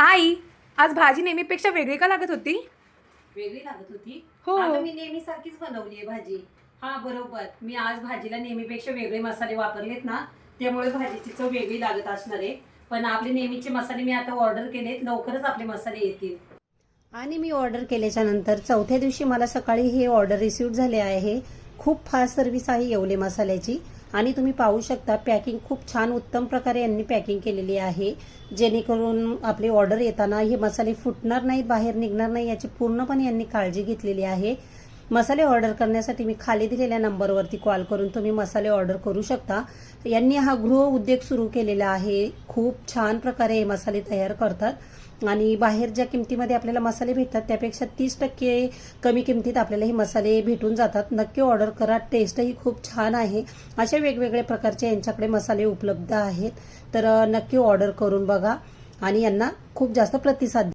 आई आज भाजी नेहमीपेक्षा वेगळी का लागत होती? वेगळी लागत होती. हो. आता मी नेहमी सारखीच बनवली आहे भाजी. हा बरोबर. मी आज भाजीला नेहमीपेक्षा वेगळे मसाले वापरलेत ना त्यामुळे भाजीची चव वेगळी लागत असणार आहे. पण आपले नेहमीचे मसाले मी आता ऑर्डर केलेत लवकरच आपले मसाले येतील. आणि मी ऑर्डर केल्याच्यानंतर चौथ्या दिवशी मला सकाळी हे ऑर्डर रिसिव्ह झाले आहे. खूप फास्ट सर्व्हिस आहे येवले मसाल्याची. आणि तुम्ही पाहू शकता पॅकिंग खूप छान उत्तम प्रकारे यांनी पॅकिंग केलेली आहे. जेणेकरून आपली ऑर्डर येताना हे मसाले फुटणार नाहीत बाहेर निघणार नाही याची पूर्णपणे यांनी काळजी घेतलेली आहे. मसाले ऑर्डर करण्यासाठी मी खाली दिलेल्या नंबरवरती कॉल करून तुम्ही मसाले ऑर्डर करू शकता. यांनी हा गृह उद्योग सुरू केलेला आहे. खूप छान प्रकारे हे मसाले तयार करतात. आणि बाहेर ज्या किमतीमध्ये आपल्याला मसाले भेटतात त्यापेक्षा तीस टक्के कमी किमतीत आपल्याला हे मसाले भेटून जातात. नक्की ऑर्डर करा. टेस्टही खूप छान आहे. अशा वेगवेगळ्या प्रकारचे यांच्याकडे मसाले उपलब्ध आहेत. तर नक्की ऑर्डर करून बघा. आणि यांना खूप जास्त प्रतिसाद